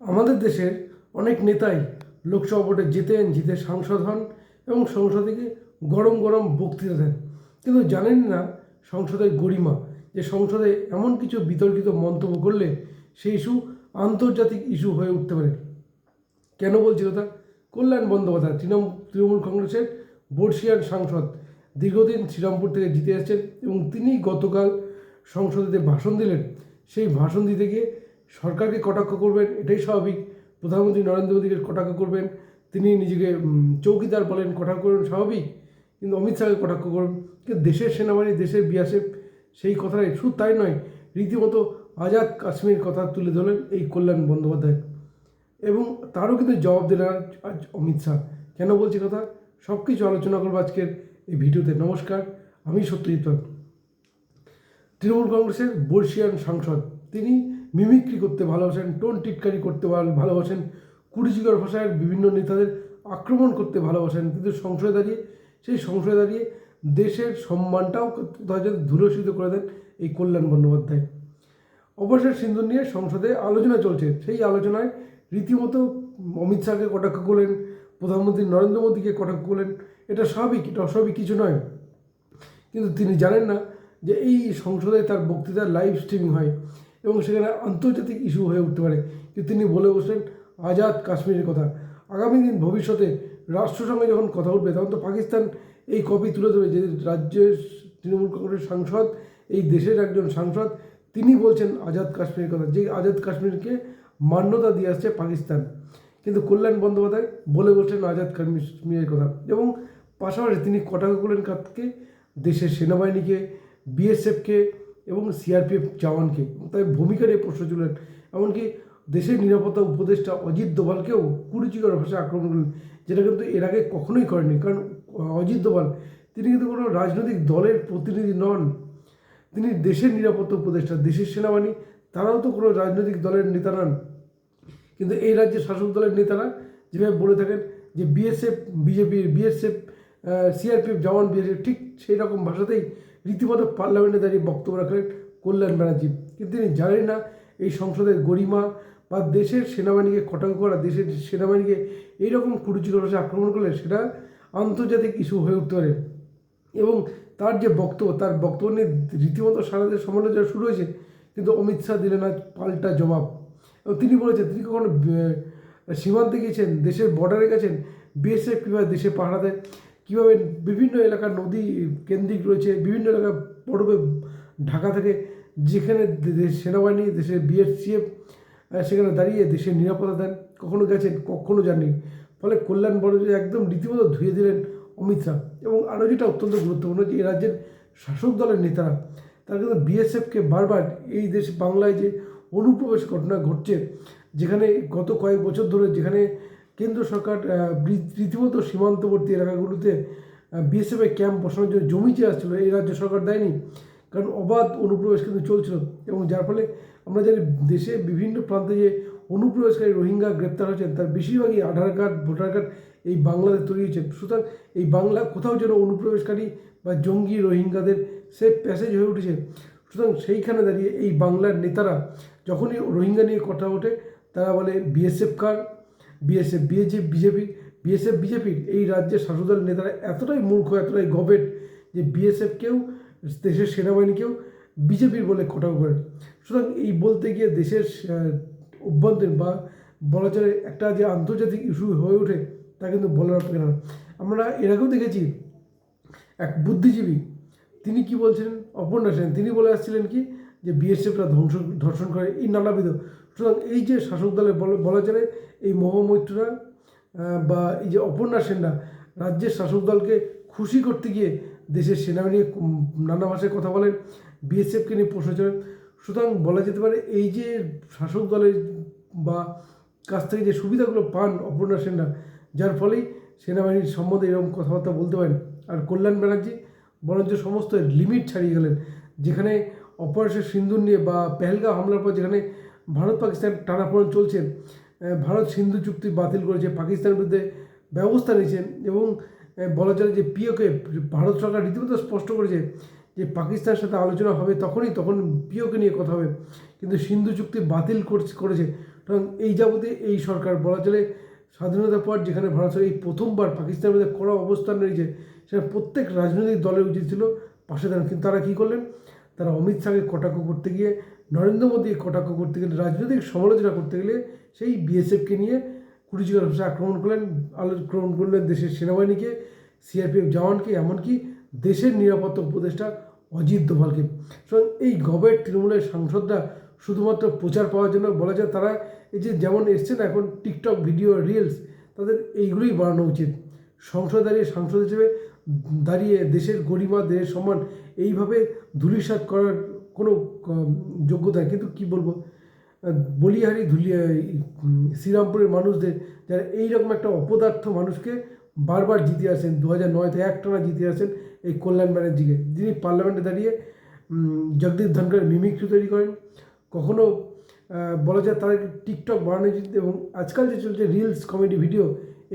আমাদের দেশের অনেক নেতাই লোকসভা ভোটে জিতেন, জিতে সাংসদ হন এবং সংসদে গরম গরম বক্তৃতা দেন। কিন্তু জানেন না সংসদের গরিমা, যে সংসদে এমন কিছু বিতর্কিত মন্তব্য করলে সেই ইস্যু আন্তর্জাতিক ইস্যু হয়ে উঠতে পারে। কেন বলছি কথা? কল্যাণ বন্দ্যোপাধ্যায়, তৃণমূল তৃণমূল কংগ্রেসের বর্ষিয়ান সাংসদ, দীর্ঘদিন শ্রীরামপুর থেকে জিতে আসছেন এবং তিনি গতকাল সংসদেতে ভাষণ দিলেন। সেই ভাষণ দিতে গিয়ে সরকারকে কটাক্ষ করবেন, এটাই স্বাভাবিক। প্রধানমন্ত্রী নরেন্দ্র মোদীকে কটাক্ষ করবেন, তিনি নিজেকে চৌকিদার বলেন, কটাক্ষ করবেন স্বাভাবিক। কিন্তু অমিত শাহকে কটাক্ষ করবেন কিন্তু দেশের সেনাবাহিনী, দেশের বিয়াসে সেই কথাটাই শুধু তাই নয়, রীতিমতো আজাদ কাশ্মীর কথা তুলে ধরলেন এই কল্যাণ বন্দ্যোপাধ্যায়। এবং তারও কিন্তু জবাব দিলেন আজ অমিত শাহ। কেন বলছি কথা? সব কিছু আলোচনা করব আজকের এই ভিডিওতে। নমস্কার, আমি সত্যজিৎ তৃণমূল কংগ্রেসের বর্ষিয়ান সাংসদ। তিনি মিমিক্রি করতে ভালোবাসেন, টোন টিটকারি করতে ভালোবাসেন, কুরুচিকর ভাষায় বিভিন্ন নেতাদের আক্রমণ করতে ভালোবাসেন। কিন্তু সংসদে দাঁড়িয়ে, সেই সংসদে দাঁড়িয়ে দেশের সম্মানটাও যদি ধুলোসিত করে দেন এই কল্যাণ বন্দ্যোপাধ্যায়। অবসর সিন্ধু নিয়ে সংসদে আলোচনা চলছে। সেই আলোচনায় রীতিমতো অমিত শাহকে কটাক্ষ করলেন, প্রধানমন্ত্রী নরেন্দ্র মোদীকে কটাক্ষ করলেন। এটা স্বাভাবিক, এটা অস্বাভাবিক কিছু নয়। কিন্তু তিনি জানেন না যে এই সংসদে তার বক্তৃতা লাইভ স্ট্রিমিং হয়। এবং সেখানে আন্তর্জাতিক ইস্যু হয়ে উঠতে পারে। কিন্তু তিনি বলে বসলেন, আজাদ কাশ্মীরের কথা। আগামী দিন ভবিষ্যতে রাষ্ট্রসংঘে যখন কথা উঠবে, তখন তো পাকিস্তান এই কপি তুলে দেবে। যে রাজ্যের তৃণমূল কংগ্রেসের সাংসদ, এই দেশের একজন সাংসদ, তিনি বলছেন আজাদ কাশ্মীরের কথা। যে আজাদ কাশ্মীরকে মান্যতা দিয়ে আসছে পাকিস্তান। কিন্তু কল্যাণ বন্দ্যোপাধ্যায় বলে বলছেন আজাদ কাশ্মীরের কথা। এবং পাশাপাশি তিনি কটাক্ষ করলেন কাতকে দেশের সেনাবাহিনীকে, বিএসএফকে এবং সিআরপিএফ জওয়ানকে। তাই ভূমিকা নিয়ে প্রশ্ন তুললেন এমনকি দেশের নিরাপত্তা উপদেষ্টা অজিত দোভালকেও কুরুচিকর ভাষায় আক্রমণ করলেন, যেটা কিন্তু এর আগে কখনোই করেনি কারণ অজিত দোভাল, তিনি কিন্তু কোনো রাজনৈতিক দলের প্রতিনিধি নন। তিনি দেশের নিরাপত্তা উপদেষ্টা, দেশের সেনাবাহিনী, তারাও তো কোনো রাজনৈতিক দলের নেতা নন। কিন্তু এই রাজ্যের শাসক দলের নেতারা যেভাবে বলে থাকেন যে বিএসএফ বিজেপির বিএসএফ সিআরপিএফ জওয়ান বিএসএফ ঠিক সেই রকম ভাষাতেই রীতিমতো পার্লামেন্টে দাঁড়িয়ে বক্তব্য রাখলেন কল্যাণ ব্যানার্জি। কিন্তু তিনি জানেন না, এই সংসদের গরিমা বা দেশের সেনাবাহিনীকে কটাক্ষ করা, দেশের সেনাবাহিনীকে এইরকম কুরুচিকর ভাষায় আক্রমণ করলে সেটা আন্তর্জাতিক ইস্যু হয়ে উঠতে পারে। এবং তার যে বক্তব্য, তার বক্তব্য নিয়ে রীতিমতো সারা দেশ সমালোচনা শুরু হয়েছে, কিন্তু অমিত শাহ দিলেন আজ পাল্টা জবাব। এবং তিনি বলেছেন, তিনি কখনো সীমান্তে গিয়েছেন, দেশের বর্ডারে গেছেন বিএসএফ কীভাবে দেশে পাহারা দেয় কীভাবে বিভিন্ন এলাকার নদী কেন্দ্রিক রয়েছে, বিভিন্ন এলাকা বরফে ঢাকা থেকে যেখানে সেনাবাহিনী, দেশের বিএসসিএফ সেখানে দাঁড়িয়ে দেশের নিরাপত্তা দেন। কখনো গেছেন, কখনো যাননি। ফলে কল্যাণ বড়জি একদম রীতিমতো ধুয়ে দিলেন অমিত শাহ। এবং আরও যেটা অত্যন্ত গুরুত্বপূর্ণ যে এই রাজ্যের শাসক দলের নেতারা, তারা কিন্তু বিএসএফকে বারবার এই দেশ বাংলায় যে অনুপ্রবেশ ঘটনা ঘটছে, যেখানে গত কয়েক বছর ধরে যেখানে কেন্দ্র সরকার রীতিমতো সীমান্তবর্তী এলাকাগুলোতে বিএসএফের ক্যাম্প বসানোর জন্য জমি চেয়ে আসছিল, এই রাজ্য সরকার দেয়নি। কারণ অবাধ অনুপ্রবেশ কিন্তু চলছিল এবং যার ফলে আমরা জানি দেশে বিভিন্ন প্রান্তে যে অনুপ্রবেশকারী রোহিঙ্গা গ্রেপ্তার হয়েছেন, তার বেশিরভাগই আধার কার্ড, ভোটার কার্ড এই বাংলাতে তৈরি হয়েছে। সুতরাং এই বাংলা কোথাও যেন অনুপ্রবেশকারী বা জঙ্গি রোহিঙ্গাদের সে প্যাসেজ হয়ে উঠেছে। সুতরাং সেইখানে দাঁড়িয়ে এই বাংলার নেতারা যখনই রোহিঙ্গা নিয়ে কথা ওঠে, তারা বলে বিএসএফ কার বিএসএফ বিএজেপি বিজেপি বিএসএফ বিজেপির এই রাজ্যের শাসক নেতারা এতটাই মূর্খ, এতটাই গবেট যে বিএসএফকেও দেশের সেনাবাহিনীকেও বিজেপির বলে কটাও করেন সুতরাং এই বলতে গিয়ে দেশের অভ্যন্তরীণ বা বলা যায় একটা যে আন্তর্জাতিক ইস্যু হয়ে ওঠে, তা কিন্তু বলার অপেক্ষা না। আমরা এর আগেও দেখেছি, এক বুদ্ধিজীবী, তিনি কি বলছিলেন? অপর্ণা সেন, তিনি বলে আসছিলেন কি? যে বিএসএফরা ধ্বংস, ধর্ষণ করে, এই নানাবিধ সুতরাং এই যে শাসক দলের বলা- যায় এই মহামৈত্ররা বা এই যে অপর্ণা সেনরা রাজ্যের শাসক দলকে খুশি করতে গিয়ে দেশের সেনাবাহিনী নানা ভাষায় কথা বলেন, বিএসএফকে নিয়ে প্রশ্ন চলেন সুতরাং বলা যেতে পারে এই যে শাসক দলের বা কাছ থেকে যে সুবিধাগুলো পান অপর্ণা সেনরা যার ফলেই সেনাবাহিনীর সম্বন্ধে এরকম কথাবার্তা বলতে পারেন। আর কল্যাণ ব্যানার্জি বরঞ্চ সমস্ত লিমিট ছাড়িয়ে গেলেন, যেখানে অপারেশন সিন্ধুর নিয়ে বা পেহেলগা হামলার পর যেখানে ভারত পাকিস্তান টানাপোড়েন চলছে। ভারত সিন্ধু চুক্তি বাতিল করেছে, পাকিস্তানের বিরুদ্ধে ব্যবস্থা নিয়েছেন এবং বলা চলে যে পিওকে, ভারত সরকার রীতিমতো স্পষ্ট করেছে যে পাকিস্তানের সাথে আলোচনা হবে তখনই, তখন পিওকে নিয়ে কথা হবে। কিন্তু সিন্ধু চুক্তি বাতিল করছে- কারণ এই যাবতে এই সরকার, বলা চলে স্বাধীনতার পর যেখানে ভারত সরকার এই প্রথমবার পাকিস্তানের মধ্যে কড়া অবস্থান নিয়েছে সেখানে প্রত্যেক রাজনৈতিক দলের উচিত ছিল পাশে দাঁড়ানো। কিন্তু তারা কী করলেন? তারা অমিত শাহকে কটাক্ষ করতে গিয়ে নরেন্দ্র মোদীকে কটাক্ষ করতে গেলে, রাজনৈতিক সমালোচনা করতে গেলে সেই বিএসএফকে নিয়ে কুড়িচুয়ার ভাষায় আক্রমণ করলেন আক্রমণ করলেন দেশের সেনাবাহিনীকে, সিআরপিএফ জওয়ানকে, এমনকি দেশের নিরাপত্তা উপদেষ্টা অজিত দোভালকে। সুতরাং এই গবের তৃণমূলের সাংসদরা শুধুমাত্র প্রচার পাওয়ার জন্য বলা যায় তারা এই যে যেমন এসছেন, এখন টিকটক ভিডিও, রিলস, তাদের এইগুলোই বাড়ানো উচিত। সংসদ দাঁড়িয়ে সাংসদ হিসেবে দাঁড়িয়ে দেশের গরিমা, দেশের সম্মান এইভাবে ধুলিসাৎ করার কোনো যোগ্যতা। কিন্তু কি বলব? বলিহারি ধুলিয়া শ্রীরামপুরের মানুষদের যারা এইরকম একটা অপদার্থ মানুষকে বারবার জিতে আসেন দু হাজার নয় থেকে একটানা জিতে আসেন এই কল্যাণ ব্যানার্জিকে। যিনি পার্লামেন্টে দাঁড়িয়ে জগদীপ ধনকরের মিমিক্রি তৈরি করেন, কখনো বলা যায় তাদেরকে টিকটক বানানো উচিত এবং আজকাল যে চলছে রিলস, কমেডি, ভিডিও,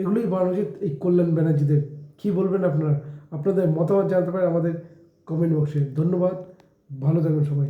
এগুলোই বানানো উচিত এই কল্যাণ ব্যানার্জিদের। কী বলবেন আপনারা? আপনাদের মতামত জানতে পারেন আমাদের কমেন্ট বক্সে। ধন্যবাদ। ভালো থাকবেন সবাই।